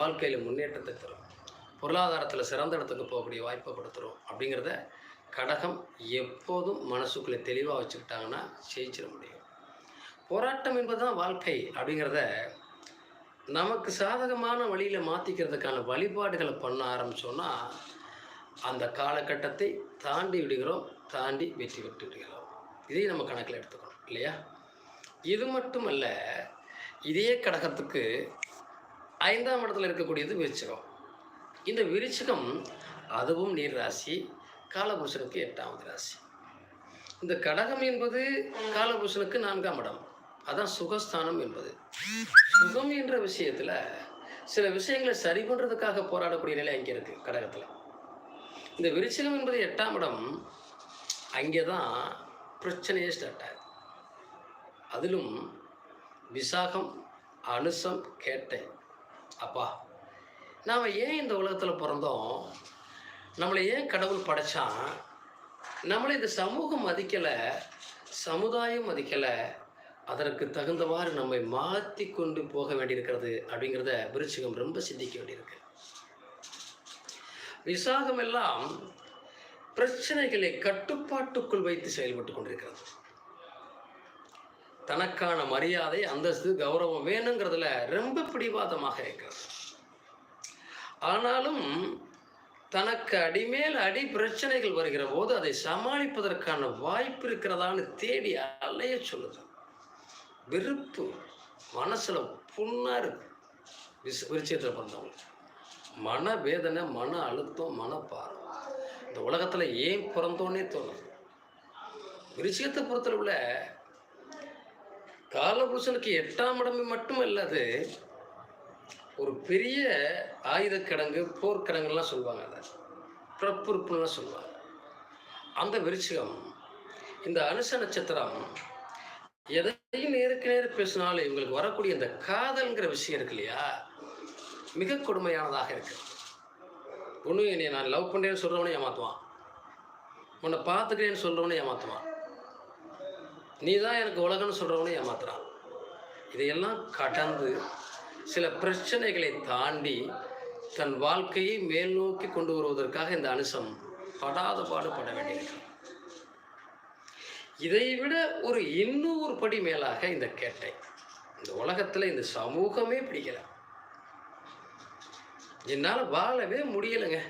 வாழ்க்கையில் முன்னேற்றத்தை தரும். பொருளாதாரத்தில் சிறந்த இடத்துக்கு போகக்கூடிய வாய்ப்பை கொடுத்துரும். அப்படிங்கிறத கடகம் எப்போதும் மனசுக்குள்ளே தெளிவாக வச்சுக்கிட்டாங்கன்னா ஜெயிச்சிட முடியும். போராட்டம் என்பது தான் வாழ்க்கை அப்படிங்கிறத நமக்கு சாதகமான வழியில் மாற்றிக்கிறதுக்கான வழிபாடுகளை பண்ண ஆரம்பித்தோன்னா அந்த காலகட்டத்தை தாண்டி விடுகிறோம் தாண்டி வெற்றி பெற்று விடுகிறோம். இதையும் நம்ம கணக்கில் எடுத்துக்கணும் இல்லையா? இது மட்டுமல்ல இதே கடகத்துக்கு ஐந்தாம் இடத்துல இருக்கக்கூடியது விருச்சிகம். இந்த விருச்சிகம் அதுவும் நீர் ராசி காலபூஷனுக்கு எட்டாவது ராசி. இந்த கடகம் என்பது காலபூஷனுக்கு நான்காம் இடம். அதான் சுகஸ்தானம் என்பது. சுகம் என்ற விஷயத்தில் சில விஷயங்களை சரி பண்ணுறதுக்காக போராடக்கூடிய நிலை அங்கே இருக்குது கடகத்தில். இந்த விருச்சிகம் என்பது எட்டாம் இடம் அங்கே தான் பிரச்சனையே ஸ்டார்ட் ஆகுது. அதிலும் விசாகம் அனுசம் கேட்டேன் அப்பா நாம் ஏன் இந்த உலகத்தில் பிறந்தோம்? நம்மளை ஏன் கடவுள் படைச்சான்? நம்மளை இந்த சமூகம் மதிக்கலை சமுதாயம் மதிக்கலை அதற்கு தகுந்தவாறு நம்மை மாற்றி கொண்டு போக வேண்டியிருக்கிறது அப்படிங்கிறத விருச்சிகம் ரொம்ப சிந்திக்க வேண்டியிருக்கு. விசாகம் எல்லாம் பிரச்சனைகளை கட்டுப்பாட்டுக்குள் வைத்து செயல்பட்டு கொண்டிருக்கிறது. தனக்கான மரியாதை அந்தஸ்து கௌரவம் வேணுங்கிறதுல ரொம்ப பிடிவாதமாக இருக்கிறது ஆனாலும் தனக்கு அடிமேல் அடி பிரச்சனைகள் வருகிற போது அதை சமாளிப்பதற்கான வாய்ப்பு இருக்கிறதான்னு தேடி அலைய சொல்லுது. வெறுப்பு மனசில் புண்ணா இருக்கு. விச விருச்சியத்தில் பிறந்தவங்களுக்கு. மன வேதனை மன அழுத்தம் மனப்பாரம். இந்த உலகத்தில் ஏன் பிறந்தோன்னே தோணுது விருச்சியத்தை பொறுத்தளவில் காலபுருஷனுக்கு எட்டாம் இடமே மட்டும் இல்லாது ஒரு பெரிய ஆயுதக்கிடங்கு போர்க்கிடங்குலாம் சொல்லுவாங்க அதை. பிறப்புறுப்புலாம் சொல்லுவாங்க. அந்த விருச்சிகம் இந்த அனுச நட்சத்திரம் எதையும் நேருக்கு நேர் பேசினாலும் இவங்களுக்கு வரக்கூடிய இந்த காதல்ங்கிற விஷயம் இருக்கு இல்லையா? மிக கொடுமையானதாக இருக்கு. ஒன்று என்னை நான் லவ் பண்ணுறேன்னு சொல்கிறவனே ஏமாற்றுவான் உன்னை பார்த்துக்கிறேன்னு சொல்கிறவனே ஏமாற்றுவான் நீ தான் எனக்கு உலகம்னு சொல்கிறவனே ஏமாத்துறான். இதையெல்லாம் கடந்து சில பிரச்சனைகளை தாண்டி தன் வாழ்க்கையை மேல் நோக்கி கொண்டு வருவதற்காக இந்த அனுசம் படாத பாடுபட வேண்டியிருக்கு இதை விட ஒரு இன்னொரு படி மேலாக இந்த கேட்டை. இந்த உலகத்தில் இந்த சமூகமே பிடிக்கல. என்னால் வாழவே முடியலைங்க.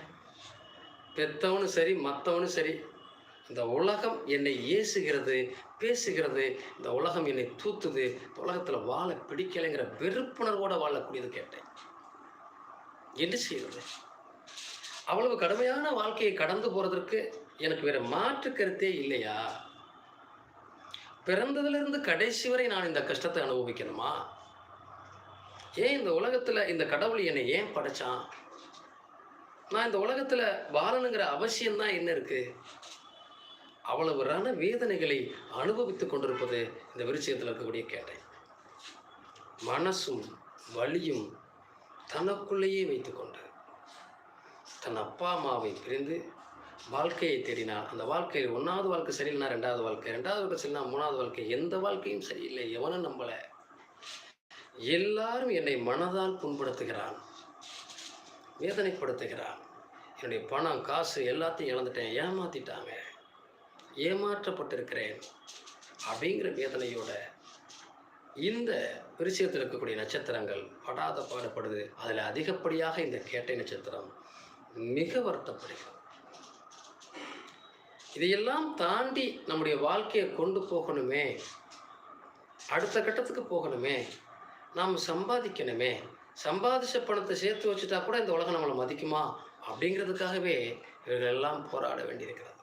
பெத்தவனும் சரி மற்றவனும் சரி இந்த உலகம் என்னை ஏசுகிறது பேசுகிறது இந்த உலகம் என்னை தூத்துது இந்த உலகத்தில் வாழ பிடிக்கலைங்கிற வெறுப்புணர்வோடு வாழக்கூடியது கேட்டேன். என்ன செய்வது? அவ்வளவு கடுமையான வாழ்க்கையை கடந்து போகிறதற்கு எனக்கு வேறு மாற்று கருத்தே இல்லையா? பிறந்ததுலேருந்து கடைசி வரை நான் இந்த கஷ்டத்தை அனுபவிக்கணுமா? ஏன் இந்த உலகத்தில் இந்த கடவுள் என்னை ஏன் படைச்சான்? நான் இந்த உலகத்தில் வாழணுங்கிற அவசியம்தான் என்ன இருக்குது அவ்வளவு ரண வேதனைகளை அனுபவித்துக் கொண்டிருப்பது இந்த விருச்சியத்தில் இருக்கக்கூடிய கேட்டேன் மனசும் வலியும் தனக்குள்ளேயே வைத்துக்கொண்டு தன் அப்பா அம்மாவை பிரிந்து வாழ்க்கையை தேடினார் அந்த வாழ்க்கையில் ஒன்றாவது வாழ்க்கை சரியில்லைனா ரெண்டாவது வாழ்க்கை ரெண்டாவது வாழ்க்கை சரியில்லைனா மூணாவது வாழ்க்கை எந்த வாழ்க்கையும் சரியில்லை எவனும் நம்பலை. எல்லாரும் என்னை மனதால் புண்படுத்துகிறான் வேதனைப்படுத்துகிறான். என்னுடைய பணம் காசு எல்லாத்தையும் இழந்துட்டேன் ஏமாத்திட்டாங்க ஏமாற்றப்பட்டிருக்கிறேன் அப்படிங்கிற வேதனையோட இந்த விஷயத்தில் இருக்கக்கூடிய நட்சத்திரங்கள் படாத பாடுபடுது. அதில் அதிகப்படியாக இந்த கேட்டை நட்சத்திரம் மிக வருத்தப்படுகிறது. இதையெல்லாம் தாண்டி நம்முடைய வாழ்க்கையை கொண்டு போகணுமே அடுத்த கட்டத்துக்கு போகணுமே நாம் சம்பாதிக்கணுமே சம்பாதிச்ச பணத்தை சேர்த்து வச்சுட்டா கூட இந்த உலகம் நம்மளை மதிக்குமா அப்படிங்கிறதுக்காகவே இவர்கள் எல்லாம் போராட வேண்டியிருக்கிறது.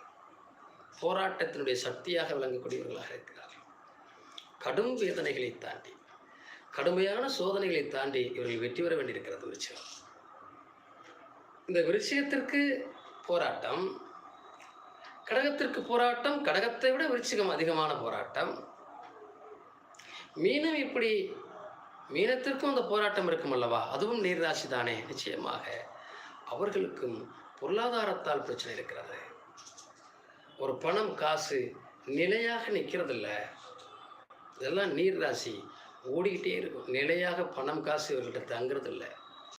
போராட்டத்தினுடைய சக்தியாக விளங்கக்கூடியவர்களாக இருக்கிறார்கள். கடும் வேதனைகளை தாண்டி கடுமையான சோதனைகளை தாண்டி இவர்கள் வெற்றி பெற வேண்டியிருக்கிறது விருச்சிகம் இந்த விருச்சிகத்திற்கு போராட்டம் கடகத்திற்கு போராட்டம் கடகத்தை விட விருச்சிகம் அதிகமான போராட்டம். மீனம் இப்படி மீனத்திற்கும் அந்த போராட்டம் இருக்கும் அல்லவா? அதுவும் நீர்ராசி தானே நிச்சயமாக. அவர்களுக்கும் பொருளாதாரத்தால் பிரச்சனை இருக்கிறது. ஒரு பணம் காசு நிலையாக நிற்கிறதில்ல. இதெல்லாம் நீர் ராசி. ஓடிக்கிட்டே இருக்கும். நிலையாக பணம் காசு இவர்கிட்ட தங்குறதில்ல.